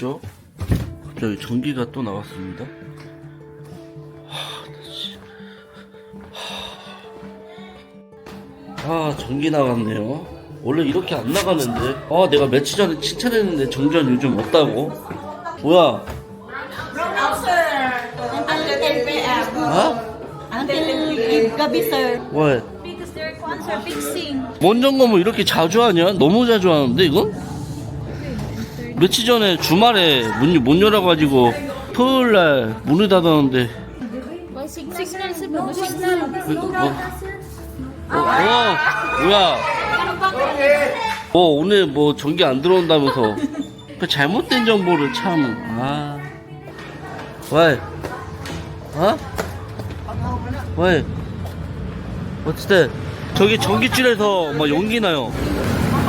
뭐죠? 갑자기 전기가 또 나왔습니다. 아, 전기 나갔네요. 원래 이렇게 안 나가는데. 아, 내가 며칠 전에 칭찬했는데 정전 요즘 없다고? 뭐야? Until 10 p.m. 아? Until gabi, sir. 왜? Because their cons are fixing. 뭔 점검을 이렇게 자주 하냐? 너무 자주 하는데 이건? 며칠 전에 주말에 문 못 열어가지고 토요일 날 문을 닫았는데 어, 어, 어, 뭐야? 어 오늘 뭐 전기 안 들어온다면서 그 잘못된 정보를 참 아. 왜? 어? 왜? 어쨌든 저기 전기줄에서 막 연기 나요.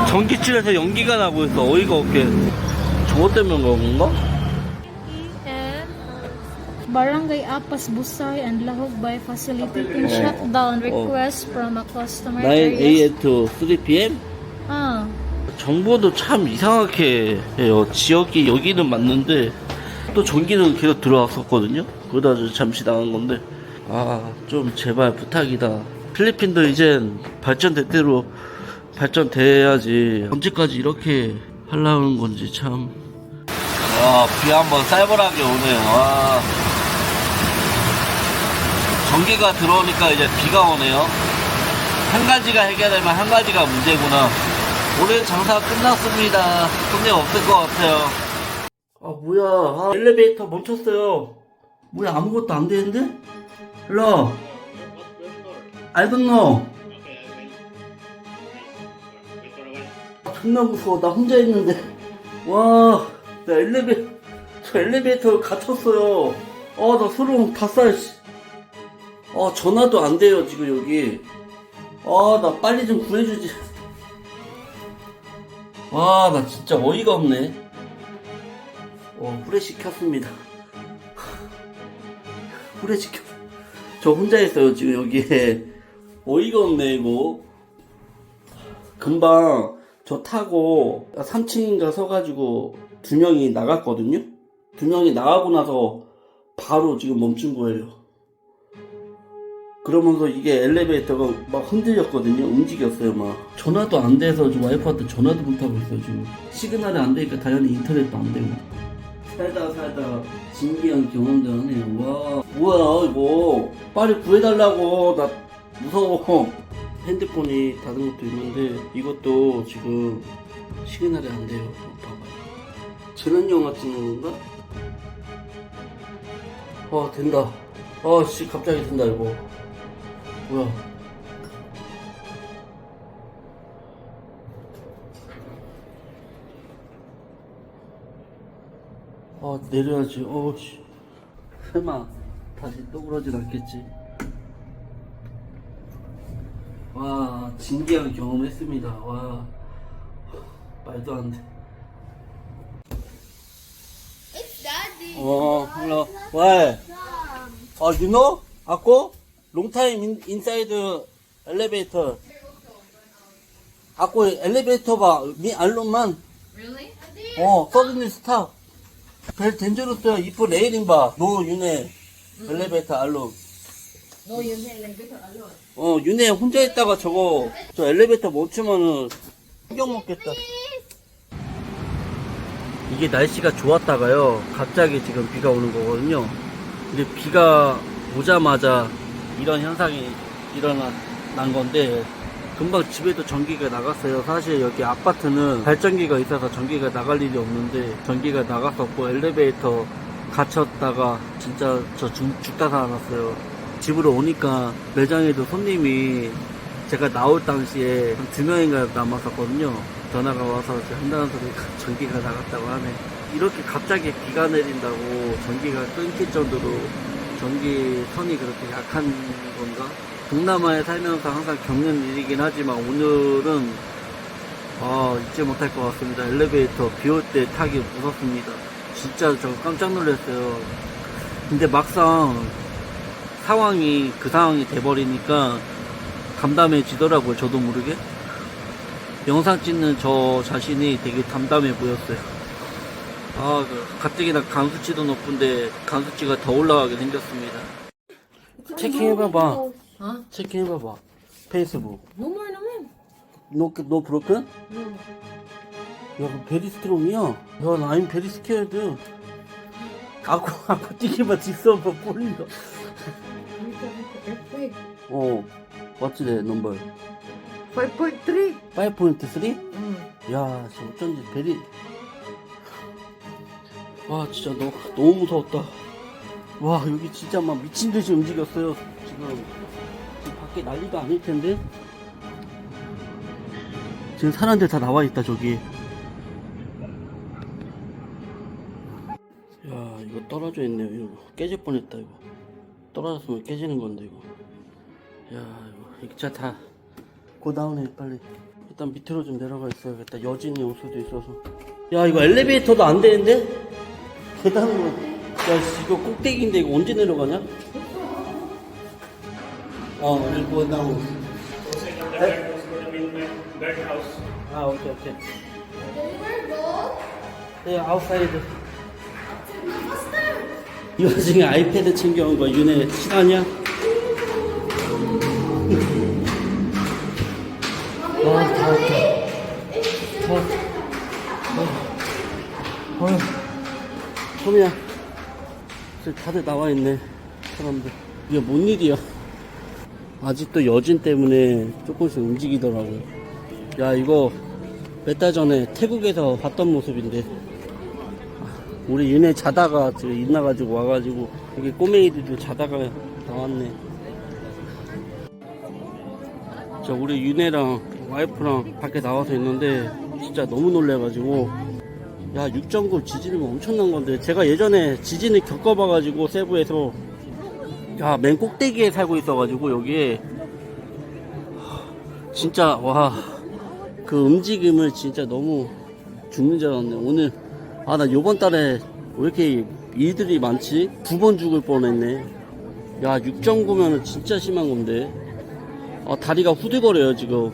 전기줄에서 연기가 나고 있어. 어이가 없게. 저거 때문에 그런 건가? Barangay Apas Busay and Lahog Bay facilitating Oh. shutdown request from a customer. 9 a.m. to 3 p.m. Ah. 정보도 참 이상하게 해요. 지역이 여기는 맞는데 또 전기는 계속 들어왔었거든요. 그러다 저 잠시 나간 건데 아 좀 제발 부탁이다. 필리핀도 이젠 발전대대로 발전돼야지 언제까지 이렇게 하려는 건지 참. 와 비 한번 쌀벌하게 오네요. 와 전기가 들어오니까 이제 비가 오네요. 한 가지가 해결되면 한 가지가 문제구나. 올해 장사 끝났습니다. 손님 없을 것 같아요. 아, 뭐야. 아, 엘리베이터 멈췄어요. 뭐야, 아무것도 안 되는데? 일로. I don't know. 존나 무서워. 나 혼자 있는데. 와, 나 엘리베, 저 엘리베이터 갇혔어요. 아, 나 소름 다 쌓여, 씨. 아, 전화도 안 돼요, 지금 여기. 아, 나 빨리 좀 구해주지. 와, 나 진짜 어이가 없네. 어, 후레쉬 켰습니다. 후레쉬 켰. 저 혼자 있어요, 지금 여기에. 어이가 없네, 이거. 금방 저 타고 3층인가 서가지고 두 명이 나갔거든요? 두 명이 나가고 나서 바로 지금 멈춘 거예요. 그러면서 이게 엘리베이터가 막 흔들렸거든요. 움직였어요, 막. 전화도 안 돼서 지금 와이프한테 전화도 못하고 있어요, 지금. 시그널이 안 되니까 당연히 인터넷도 안 되고. 살다가 살다가 신기한 경험들 하네요. 와, 뭐야, 이거. 빨리 구해달라고. 나 무서워. 핸드폰이 닫은 것도 있는데, 이것도 지금 시그널이 안 돼요. 봐봐요. 재난 영화 찍는 건가? 아, 된다. 아, 씨, 갑자기 된다, 이거. 뭐야? 아 내려야지. 어씨. 설마 다시 또 그러진 않겠지. 와 진기한 경험했습니다. 와 말도 안 돼. It's daddy. 어, hello. Why? Oh, you know? Ako? Long time in, inside elevator. Ako, elevator ba? Me alone Really? 어, suddenly stop. Very dangerous. If raining ba? No, 윤혜. 엘리베이터 alone. No, you like this alone. 어, 윤혜 혼자 있다가 저거, 저 엘리베이터 멈추면은 충격 먹겠다. 이게 날씨가 좋았다가요, 갑자기 지금 비가 오는 거거든요. 근데 비가 오자마자 이런 현상이 일어난 난 건데, 금방 집에도 전기가 나갔어요. 사실 여기 아파트는 발전기가 있어서 전기가 나갈 일이 없는데, 전기가 나갔었고, 엘리베이터 갇혔다가 진짜 저 죽, 죽다 살아났어요. 집으로 오니까 매장에도 손님이 제가 나올 당시에 한 두 명인가 남았었거든요. 전화가 와서 한다는 소리가 전기가 나갔다고 하네. 이렇게 갑자기 비가 내린다고 전기가 끊길 정도로 전기 선이 그렇게 약한 건가? 동남아에 살면서 항상 겪는 일이긴 하지만 오늘은 아 잊지 못할 것 같습니다. 엘리베이터 비 올 때 타기 무섭습니다. 진짜 저 깜짝 놀랐어요. 근데 막상 상황이 그 상황이 돼버리니까 담담해지더라고요. 저도 모르게. 영상 찍는 저 자신이 되게 담담해 보였어요. 아, 그 가뜩이나 강수치도 높은데 강수치가 더 올라가게 생겼습니다. 체킹해봐봐. Huh? 체킹해봐봐. 페이스북. No more? No. 야, 그 베리 스트롱이야. 야, 나 I'm 베리 스케어드. 아쿠, 아쿠 뛰기만 직선 뭐 꼴린다. 어, what's the number? 5.3. 5.3? Mm. 야, 저 어쩐지 베리. 와, 진짜 너, 너무 무서웠다. 와, 여기 진짜 막 미친 듯이 움직였어요. 지금, 지금 밖에 난리도 아닐 텐데. 지금 사람들 다 나와 있다, 저기. 야, 이거 떨어져 있네요. 이거 깨질 뻔했다, 이거. 떨어졌으면 깨지는 건데, 이거. 야, 이거, 이차 다. 고다운해, 빨리. 일단 밑으로 좀 내려가 있어야겠다. 여진이 올 수도 있어서. 야, 이거 엘리베이터도 안 되는데? 계단으로. 야, 씨, 이거 꼭대기인데 이거 언제 내려가냐? 어, 이거 나오. 아, 오케이, 오케이. 네, 아웃사이드. 이 와중에 아이패드 챙겨온 거 윤혜 실화냐? 지금 다들 나와 있네. 사람들. 이게 뭔 일이야? 아직도 여진 때문에 조금씩 움직이더라고. 야, 이거 몇 달 전에 태국에서 봤던 모습인데. 우리 윤혜 자다가 지금 있나가지고 와가지고 여기 꼬맹이들도 자다가 나왔네. 저 우리 윤혜랑 와이프랑 밖에 나와서 있는데 진짜 너무 놀래가지고 야 6.9 지진이면 엄청난 건데 제가 예전에 지진을 겪어봐가지고 세부에서 야 맨 꼭대기에 살고 있어가지고 여기에 하, 진짜 와 그 움직임을 진짜 너무 죽는 줄 알았네. 오늘 아 나 요번 달에 왜 이렇게 일들이 많지? 두 번 죽을 뻔했네. 야 6.9면은 진짜 심한 건데. 어, 다리가 후들거려요 지금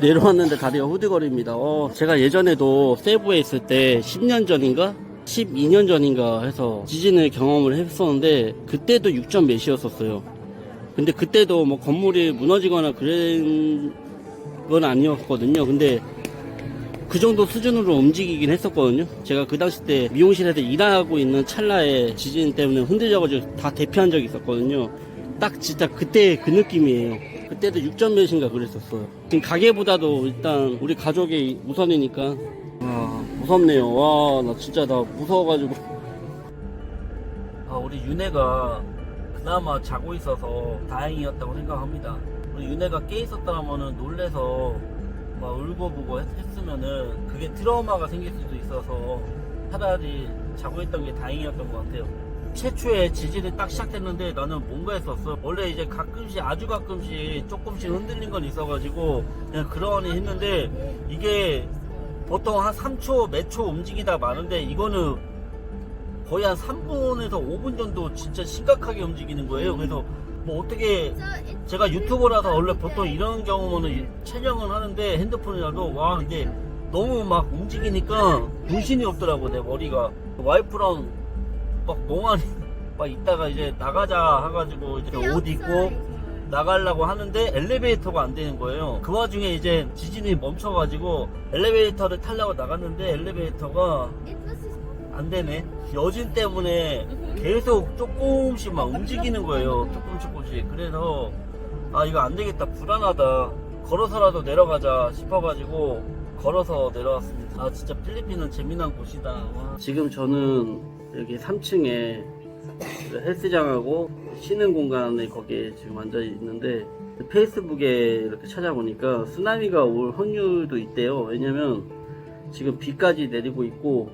내려왔는데 다리가 후들거립니다 어, 제가 예전에도 세부에 있을 때 10년 전인가 12년 전인가 해서 지진을 경험을 했었는데 그때도 6점 몇이었었어요 근데 그때도 뭐 건물이 무너지거나 그런 건 아니었거든요 근데 그 정도 수준으로 움직이긴 했었거든요. 제가 그 당시 때 미용실에서 일하고 있는 찰나에 지진 때문에 흔들려가지고 다 대피한 적이 있었거든요. 딱 진짜 그때 그 느낌이에요. 그때도 6점 몇인가 그랬었어요. 지금 가게보다도 일단 우리 가족이 우선이니까. 와, 무섭네요. 와, 나 진짜 나 무서워가지고. 아, 우리 윤혜가 그나마 자고 있어서 다행이었다고 생각합니다. 우리 윤혜가 깨 있었다면은 놀래서 막 울고보고 했, 했으면은 그게 트라우마가 생길 수도 있어서 차라리 자고 있던 게 다행이었던 것 같아요. 최초에 지진이 딱 시작됐는데 나는 뭔가 했었어. 원래 이제 가끔씩 아주 가끔씩 조금씩 흔들린 건 있어가지고 그냥 그러니 했는데 이게 보통 한 3초, 몇 초 움직이다 마는데 이거는 거의 한 3분에서 5분 정도 진짜 심각하게 움직이는 거예요. 그래서 뭐 어떻게 제가 유튜버라서 원래 보통 이런 경우는 촬영을 하는데 핸드폰이라도 와 근데 너무 막 움직이니까 정신이 없더라고 내 머리가 와이프랑 막 멍하니 막 있다가 이제 나가자 해가지고 이제 옷 입고 나가려고 하는데 엘리베이터가 안 되는 거예요 그 와중에 이제 지진이 멈춰가지고 엘리베이터를 타려고 나갔는데 엘리베이터가 안 되네. 여진 때문에 계속 조금씩 막 움직이는 거예요. 조금 조금씩. 그래서 아 이거 안 되겠다. 불안하다. 걸어서라도 내려가자 싶어가지고 걸어서 내려왔습니다. 아 진짜 필리핀은 재미난 곳이다. 와. 지금 저는 여기 3층에 헬스장하고 쉬는 공간에 거기에 지금 앉아 있는데 페이스북에 이렇게 찾아보니까 쓰나미가 올 확률도 있대요. 왜냐면 지금 비까지 내리고 있고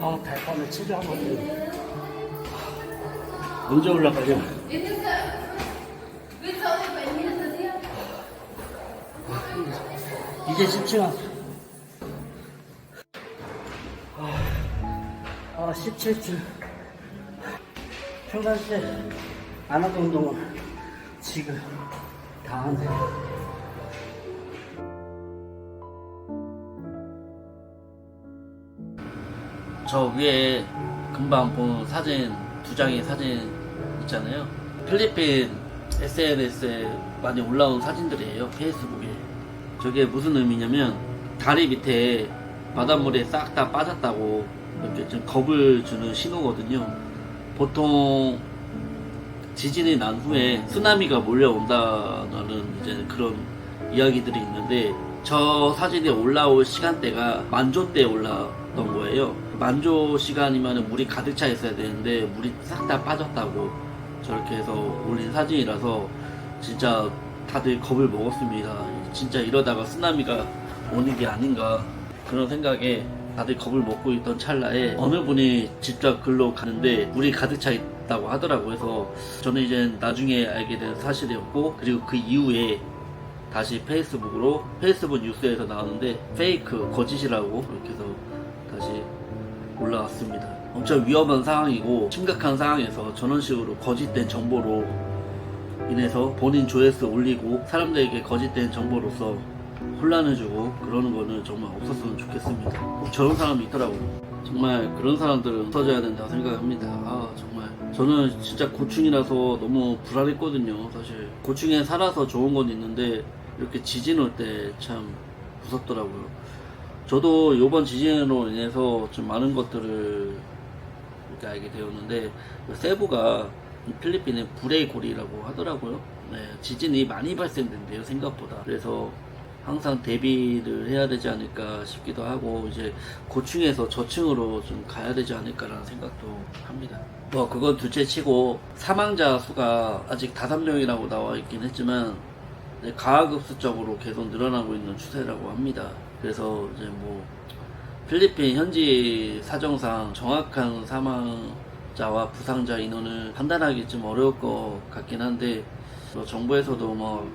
아, 달밤에 치료 한번 해. 언제 올라가냐? 이제 쉽지 않아. 아, 아 17층. 평상시에 안 하던 운동을 지금 다 하네. 저 위에 금방 본 사진 두 장의 사진 있잖아요. 필리핀 SNS에 많이 올라온 사진들이에요. 페이스북에. 저게 무슨 의미냐면 다리 밑에 바닷물에 싹 다 빠졌다고 이렇게 좀 겁을 주는 신호거든요. 보통 지진이 난 후에 쓰나미가 몰려온다는 이제 그런 이야기들이 있는데 저 사진이 올라올 시간대가 만조 때 올라왔던 거예요. 만조 시간이면 물이 가득 차 있어야 되는데 물이 싹 다 빠졌다고 저렇게 해서 올린 사진이라서 진짜 다들 겁을 먹었습니다. 진짜 이러다가 쓰나미가 오는 게 아닌가 그런 생각에 다들 겁을 먹고 있던 찰나에 어느 분이 직접 글로 가는데 물이 가득 차 있다고 하더라고요. 그래서 저는 이제 나중에 알게 된 사실이었고 그리고 그 이후에 다시 페이스북으로 페이스북 뉴스에서 나오는데 페이크 거짓이라고 이렇게 해서 다시 올라왔습니다. 엄청 위험한 상황이고 심각한 상황에서 저런 식으로 거짓된 정보로 인해서 본인 조회수 올리고 사람들에게 거짓된 정보로서 혼란을 주고 그러는 거는 정말 없었으면 좋겠습니다. 꼭 저런 사람이 있더라고요. 정말 그런 사람들은 없어져야 된다고 생각합니다. 아 정말 저는 진짜 고충이라서 너무 불안했거든요. 사실 고충에 살아서 좋은 건 있는데 이렇게 지진 올 때 참 무섭더라고요. 저도 이번 지진으로 인해서 좀 많은 것들을 이렇게 알게 되었는데 세부가 이 필리핀의 불의 고리라고 하더라고요. 네, 지진이 많이 발생된대요 생각보다. 그래서 항상 대비를 해야 되지 않을까 싶기도 하고 이제 고층에서 저층으로 좀 가야 되지 않을까라는 생각도 합니다. 뭐 그건 둘째치고 사망자 수가 아직 다섯 명이라고 나와 있긴 했지만 가하급수적으로 계속 늘어나고 있는 추세라고 합니다. 그래서 이제 뭐 필리핀 현지 사정상 정확한 사망자와 부상자 인원을 판단하기 좀 어려울 것 같긴 한데 뭐 정부에서도 뭐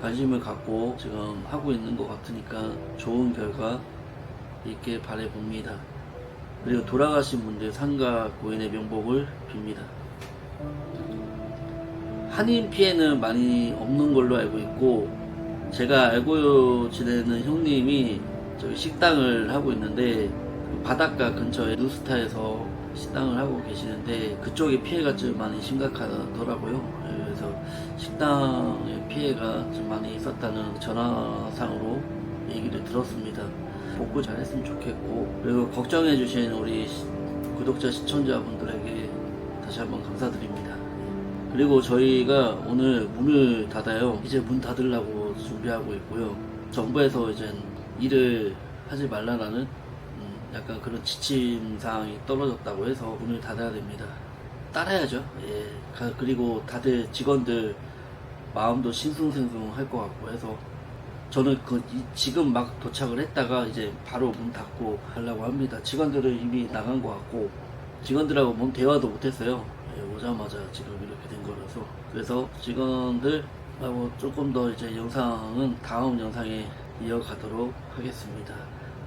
관심을 갖고 지금 하고 있는 것 같으니까 좋은 결과 있길 바래 봅니다. 그리고 돌아가신 분들 상가 고인의 명복을 빕니다. 한인 피해는 많이 없는 걸로 알고 있고 제가 알고 지내는 형님이 저기 식당을 하고 있는데 그 바닷가 근처에 누스타에서 식당을 하고 계시는데 그쪽에 피해가 좀 많이 심각하더라고요. 예, 그래서 식당의 피해가 좀 많이 있었다는 전화상으로 얘기를 들었습니다. 복구 잘했으면 좋겠고 그리고 걱정해주신 우리 시- 구독자 시청자분들에게 다시 한번 감사드립니다. 그리고 저희가 오늘 문을 닫아요. 이제 문 닫으려고 준비하고 있고요. 정부에서 이제 일을 하지 말라는 음, 약간 그런 지침 사항이 떨어졌다고 해서 문을 닫아야 됩니다. 따라야죠. 예. 가- 그리고 다들 직원들 마음도 싱숭생숭할 것 같고 해서 저는 그 이- 지금 막 도착을 했다가 이제 바로 문 닫고 하려고 합니다. 직원들은 이미 나간 것 같고 직원들하고 뭔 대화도 못했어요. 예, 오자마자 지금 이렇게 된 거라서 그래서 직원들하고 조금 더 이제 영상은 다음 영상에 이어가도록 하겠습니다.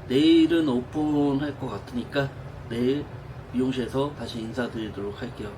내일은 오픈할 것 같으니까 내일 미용실에서 다시 인사드리도록 할게요.